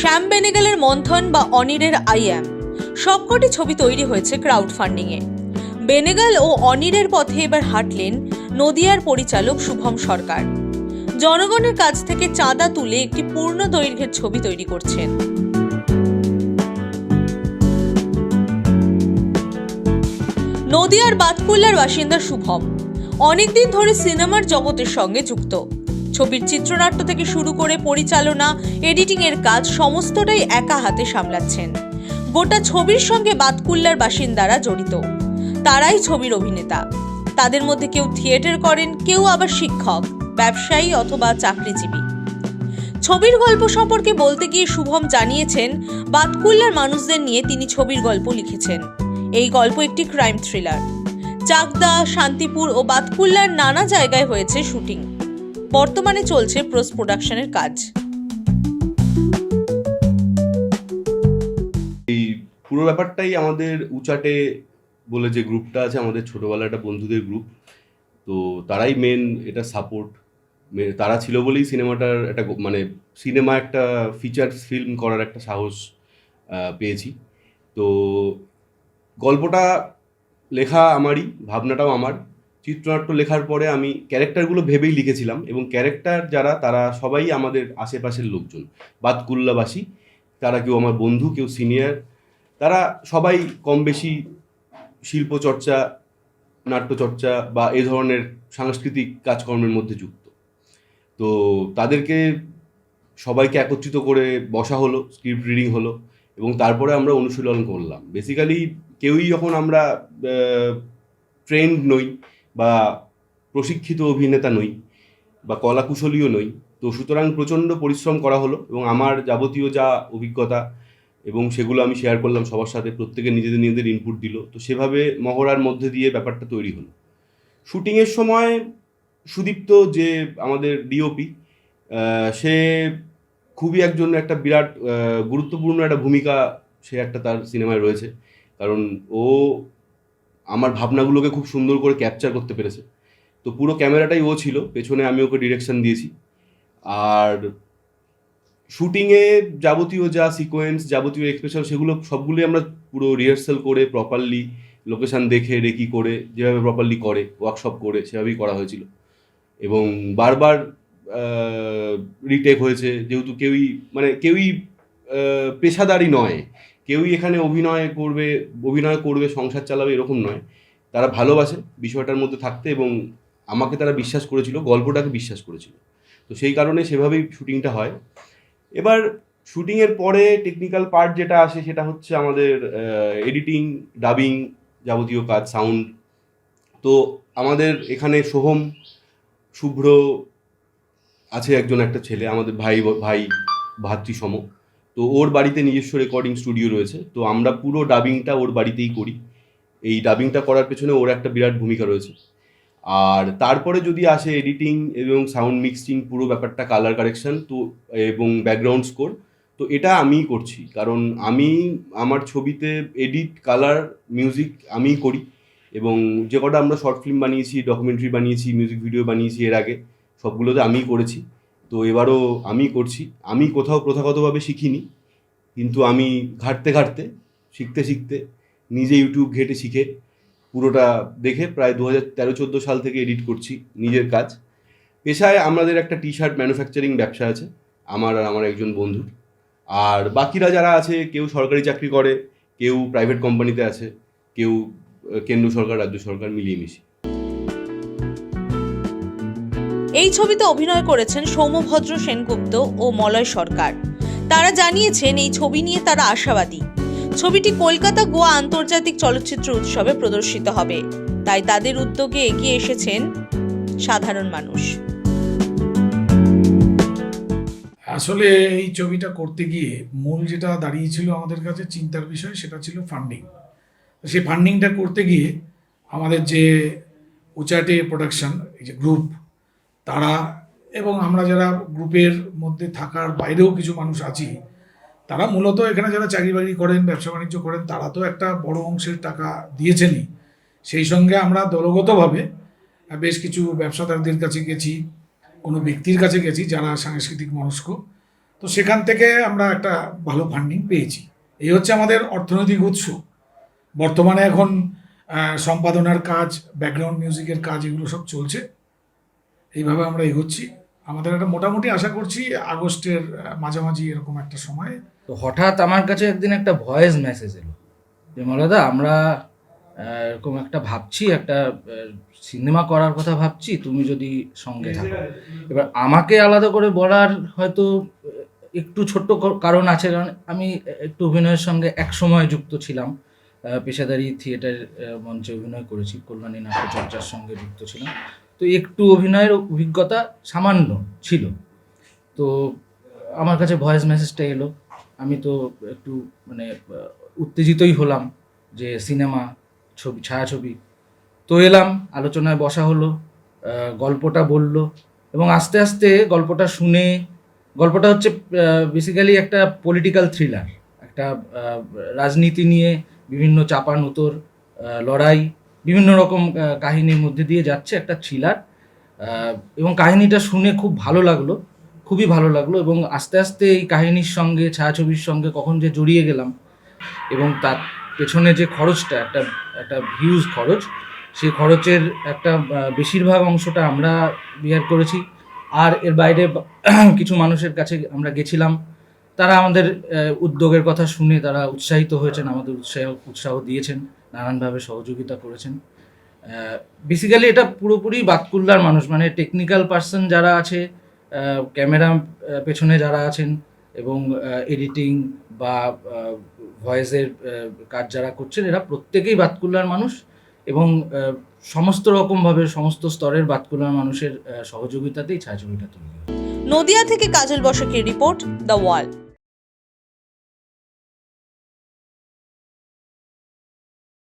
শ্যাম বেনেগালের মন্থন বা অনিরের আইএম। সবকটি ছবি তৈরি হয়েছে ক্রাউড ফান্ডিংয়ে বেনেগাল ও অনিরের পথে এবার হাঁটলেন নদিয়ার পরিচালক শুভম সরকার। জনগণের কাছ থেকে চাঁদা তুলে একটি পূর্ণ দৈর্ঘ্যের ছবি তৈরি করছেন। নদিয়ার বাতকুল্লার বাসিন্দা শুভম অনেকদিন ধরে সিনেমার জগতের সঙ্গে যুক্ত। ছবির চিত্রনাট্য থেকে শুরু করে পরিচালনা এডিটিং এর কাজ সমস্তটাই একা হাতে সামলাচ্ছেন। গোটা ছবির সঙ্গে বাতকুল্লার বাসিন্দারা জড়িত। তারাই ছবির অভিনেতা। তাদের মধ্যে কেউ থিয়েটার করেন, কেউ আবার শিক্ষক, ব্যবসায়ী অথবা চাকরিজীবী। ছবির গল্প সম্পর্কে বলতে গিয়ে শুভম জানিয়েছেন, বাতকুল্লার মানুষদের নিয়ে তিনি ছবির গল্প লিখেছেন। এই গল্প একটি ক্রাইম থ্রিলার। চাকদা, শান্তিপুর ও বাতকুল্লার নানা জায়গায় হয়েছে শুটিং। বর্তমানে চলছে পোস্ট প্রোডাকশনের কাজ। এই পুরো ব্যাপারটাই আমাদের উচাটে বলে যে গ্রুপটা আছে, আমাদের ছোটোবেলার একটা বন্ধুদের গ্রুপ, তো তারাই মেন এটা সাপোর্ট তারা ছিল বলেই সিনেমাটার একটা মানে সিনেমা একটা ফিচার ফিল্ম করার একটা সাহস পেয়েছি। তো গল্পটা, লেখা আমারই, ভাবনাটাও আমার চিত্রনাট্য লেখার পরে আমি ক্যারেক্টারগুলো ভেবেই লিখেছিলাম এবং ক্যারেক্টার যারা, তারা সবাই আমাদের আশেপাশের লোকজন। বাতকুল্লাবাসী, তারা কেউ আমার বন্ধু, কেউ সিনিয়র, তারা সবাই কম বেশি শিল্পচর্চা, নাট্যচর্চা বা এ ধরনের সাংস্কৃতিক কাজকর্মের মধ্যে যুক্ত। তো তাদেরকে সবাইকে একত্রিত করে বসা হলো স্ক্রিপ্ট রিডিং হলো এবং তারপরে আমরা অনুশীলন করলাম। বেসিক্যালি কেউই যখন আমরা ট্রেন্ড নই বা প্রশিক্ষিত অভিনেতা নই বা কলাকুশলীও নই। তো সুতরাং প্রচণ্ড পরিশ্রম করা হলো এবং আমার যাবতীয় যা অভিজ্ঞতা এবং সেগুলো আমি শেয়ার করলাম সবার সাথে প্রত্যেকে নিজেদের নিজেদের ইনপুট দিল। তো সেভাবে মহড়ার মধ্যে দিয়ে ব্যাপারটা তৈরি হলো। শুটিংয়ের সময় সুদীপ্ত যে আমাদের ডিওপি সে খুবই একজন একটা বিরাট গুরুত্বপূর্ণ একটা ভূমিকা সে একটা তার সিনেমায় রয়েছে। কারণ ও আমার ভাবনাগুলোকে খুব সুন্দর করে ক্যাপচার করতে পেরেছে। তো পুরো ক্যামেরাটাই ও ছিল, পেছনে আমি ওকে ডিরেকশন দিয়েছি। আর শুটিংয়ে যাবতীয় যা সিকোয়েন্স যাবতীয় এক্সপ্রেশন সেগুলো সবগুলোই আমরা পুরো রিহার্সাল করে প্রপারলি লোকেশন দেখে রেকি করে, যেভাবে প্রপারলি করে ওয়ার্কশপ করে, সেভাবেই করা হয়েছিল। এবং বারবার রিটেক হয়েছে, যেহেতু কেউই মানে কেউই পেশাদারি নয়। কেউই এখানে অভিনয় করবে অভিনয় করবে, সংসার চালাবে এরকম নয়। তারা ভালোবাসে বিষয়টার মধ্যে থাকতে এবং আমাকে তারা বিশ্বাস করেছিল, গল্পটাকে বিশ্বাস করেছিল। তো সেই কারণে সেভাবেই শুটিংটা হয়। এবার শুটিংয়ের পরে টেকনিক্যাল পার্ট যেটা আসে সেটা হচ্ছে আমাদের এডিটিং ডাবিং যাবতীয় কাজ সাউন্ড তো আমাদের এখানে সোহম, শুভ্র আছে একজন একটা ছেলে, আমাদের ভাই ভাই ভাতৃসম। তো ওর বাড়িতে নিজস্ব রেকর্ডিং স্টুডিও রয়েছে। তো আমরা পুরো ডাবিংটা ওর বাড়িতেই করি। এই ডাবিংটা করার পেছনে ওর একটা বিরাট ভূমিকা রয়েছে। আর তারপরে যদি আসে এডিটিং এবং সাউন্ড মিক্সিং পুরো ব্যাপারটা কালার কারেকশন তো, এবং ব্যাকগ্রাউন্ড স্কোর তো এটা আমিই করছি। কারণ আমি আমার ছবিতে এডিট কালার মিউজিক আমিই করি। এবং যে কটা আমরা শর্ট ফিল্ম বানিয়েছি ডকুমেন্টারি বানিয়েছি মিউজিক ভিডিও বানিয়েছি এর আগে, সবগুলোতে আমিই করেছি। তো এবারও আমি করছি। আমি কোথাও প্রথাগতভাবে শিখিনি, কিন্তু আমি ঘাঁটতে ঘাঁটতে, শিখতে শিখতে নিজে ইউটিউব ঘেটে শিখে পুরোটা দেখে প্রায় দু হাজার তেরো সাল থেকে এডিট করছি নিজের কাজ। পেশায় আমাদের একটা টি শার্ট ম্যানুফ্যাকচারিং ব্যবসা আছে, আমার আর আমার একজন বন্ধুর আর বাকিরা যারা আছে, কেউ সরকারি চাকরি করে, কেউ প্রাইভেট কোম্পানিতে আছে, কেউ কেন্দ্র সরকার, রাজ্য সরকার মিলিয়ে মিশিয়ে এই ছবিতে অভিনয় করেছেন সৌম্যভদ্র সেনগুপ্ত ও মলয় সরকার। তারা জানিয়েছেন, এই ছবি নিয়ে তারা আশাবাদী। ছবিটি কলকাতা গোয়া আন্তর্জাতিক চলচ্চিত্র উৎসবে প্রদর্শিত হবে। তাই তাদের উদ্যোগে এগিয়ে এসেছেন সাধারণ মানুষ। আসলে এই ছবিটা করতে গিয়ে মূল যেটা দাঁড়িয়েছিল আমাদের কাছে চিন্তার বিষয়, সেটা ছিল ফান্ডিং সেই ফান্ডিংটা করতে গিয়ে আমাদের যে উচাটে প্রোডাকশন এই যে গ্রুপ তারা এবং আমরা যারা গ্রুপের মধ্যে থাকার বাইরেও কিছু মানুষ আছি, তারা মূলত এখানে যারা চাকরি বাকরি করেন, ব্যবসা বাণিজ্য করেন, তারা তো একটা বড় অংশের টাকা দিয়েছেনই। সেই সঙ্গে আমরা দলগতভাবে বেশ কিছু ব্যবসাদারদের কাছে গেছি, কোনো ব্যক্তির কাছে গেছি যারা সাংস্কৃতিক মনস্ক। তো সেখান থেকে আমরা একটা ভালো ফান্ডিং পেয়েছি। এই হচ্ছে আমাদের অর্থনৈতিক উৎস। বর্তমানে এখন সম্পাদনার কাজ ব্যাকগ্রাউন্ড মিউজিকের কাজ এগুলো সব চলছে। এইভাবে আমরা এগোচ্ছি। আমাদের একটা মোটামুটি আশা করছি আগস্টের মাঝামাঝি এরকম একটা সময়। তো হঠাৎ আমার কাছে একদিন একটা ভয়েস মেসেজ এলো যে মলাদা আমরা এরকম একটা ভাবছি, একটা সিনেমা করার কথা ভাবছি, তুমি যদি সঙ্গে থাকো। এবার আমাকে আলাদা করে বলার হয়তো একটু ছোট্ট কারণ আছে, কারণ আমি একটু অভিনয়ের সঙ্গে এক সময় যুক্ত ছিলাম। পেশাদারি থিয়েটার মঞ্চে অভিনয় করেছি, কল্যাণী নাট্যচর্চার সঙ্গে যুক্ত ছিলাম। তো একটু অভিনয়ের অভিজ্ঞতা সামান্য ছিল। তো আমার কাছে ভয়েস মেসেজটা এলো। আমি তো একটু মানে উত্তেজিতই হলাম যে সিনেমা ছবি, ছায়াছবি। তো এলাম, আলোচনায় বসা হলো গল্পটা বলল এবং আস্তে আস্তে গল্পটা শুনে, গল্পটা হচ্ছে বেসিক্যালি একটা পলিটিক্যাল থ্রিলার একটা রাজনীতি নিয়ে বিভিন্ন চাপান উতর লড়াই বিভিন্ন রকম কাহিনীর মধ্যে দিয়ে যাচ্ছে একটা থ্রিলার এবং কাহিনীটা শুনে খুব ভালো লাগল, খুবই ভালো লাগল এবং আস্তে আস্তে এই কাহিনীর সঙ্গে, ছায়াছবির সঙ্গে কখন যে জড়িয়ে গেলাম এবং তার পেছনে যে খরচটা, একটা একটা হিউজ খরচ সেই খরচের একটা বেশিরভাগ অংশটা আমরা বিয়ার করেছি। আর এর বাইরে কিছু মানুষের কাছে আমরা গেছিলাম। তারা আমাদের উদ্যোগের কথা শুনে তারা উৎসাহিত হয়েছেন, আমাদের উৎসাহ উৎসাহ দিয়েছেন। নানানভাবে সহযোগিতা করেছেন। বেসিক্যালি এটা পুরোপুরি বাতকুল্লার মানুষ মানে টেকনিক্যাল পার্সন যারা আছে ক্যামেরা পেছনে যারা আছেন এবং এডিটিং বা ভয়েসের কাজ যারা করছেন, এরা প্রত্যেকেই বাতকুল্লার মানুষ এবং সমস্ত রকমভাবে সমস্ত স্তরের বাতকুল্লার মানুষের সহযোগিতাতেই ছায়াছবিটা তৈরি নদিয়া থেকে কাজল বসাকের রিপোর্ট দ্য ওয়াল